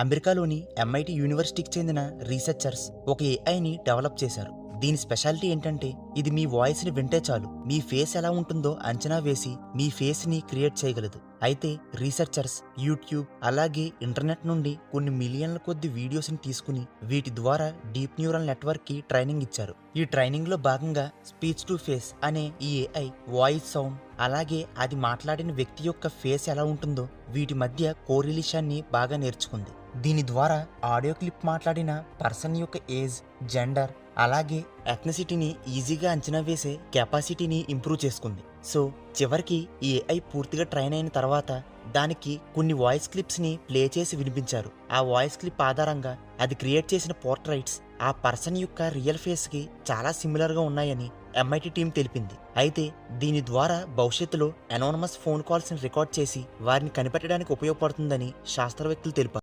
అమెరికాలోని ఎంఐటి యూనివర్సిటీకి చెందిన రీసెర్చర్స్ ఒక ఏఐని డెవలప్ చేశారు. దీని స్పెషాలిటీ ఏంటంటే ఇది మీ వాయిస్ని వింటే చాలు. మీ ఫేస్ ఎలా ఉంటుందో అంచనా వేసి మీ ఫేస్ని క్రియేట్ చేయగలదు. అయితే రీసెర్చర్స్ యూట్యూబ్ అలాగే ఇంటర్నెట్ నుండి కొన్ని మిలియన్ల కొద్ది వీడియోస్ని తీసుకుని వీటి ద్వారా డీప్ న్యూరల్ నెట్వర్క్కి ట్రైనింగ్ ఇచ్చారు. ఈ ట్రైనింగ్లో భాగంగా స్పీచ్ టు ఫేస్ అనే ఈ ఏఐ వాయిస్ సౌండ్ అలాగే అది మాట్లాడిన వ్యక్తి యొక్క ఫేస్ ఎలా ఉంటుందో వీటి మధ్య కోరిలిషాన్ని బాగా నేర్చుకుంది. దీని ద్వారా ఆడియో క్లిప్ మాట్లాడిన పర్సన్ యొక్క ఏజ్ జెండర్ అలాగే ఎథ్నిసిటీని ఈజీగా అంచనా వేసే కెపాసిటీని ఇంప్రూవ్ చేసుకుంది. సో చివరికి ఏఐ పూర్తిగా ట్రైన్ అయిన తర్వాత దానికి కొన్ని వాయిస్ క్లిప్స్ని ప్లే చేసి వినిపించారు. ఆ వాయిస్ క్లిప్ ఆధారంగా అది క్రియేట్ చేసిన పోర్ట్రైట్స్ ఆ పర్సన్ యొక్క రియల్ ఫేస్కి చాలా సిమిలర్గా ఉన్నాయని ఎంఐటి టీం తెలిపింది. అయితే దీని ద్వారా భవిష్యత్తులో అనోనమస్ ఫోన్ కాల్స్ని రికార్డ్ చేసి వారిని కనిపెట్టడానికి ఉపయోగపడుతుందని శాస్త్రవేత్తలు తెలిపారు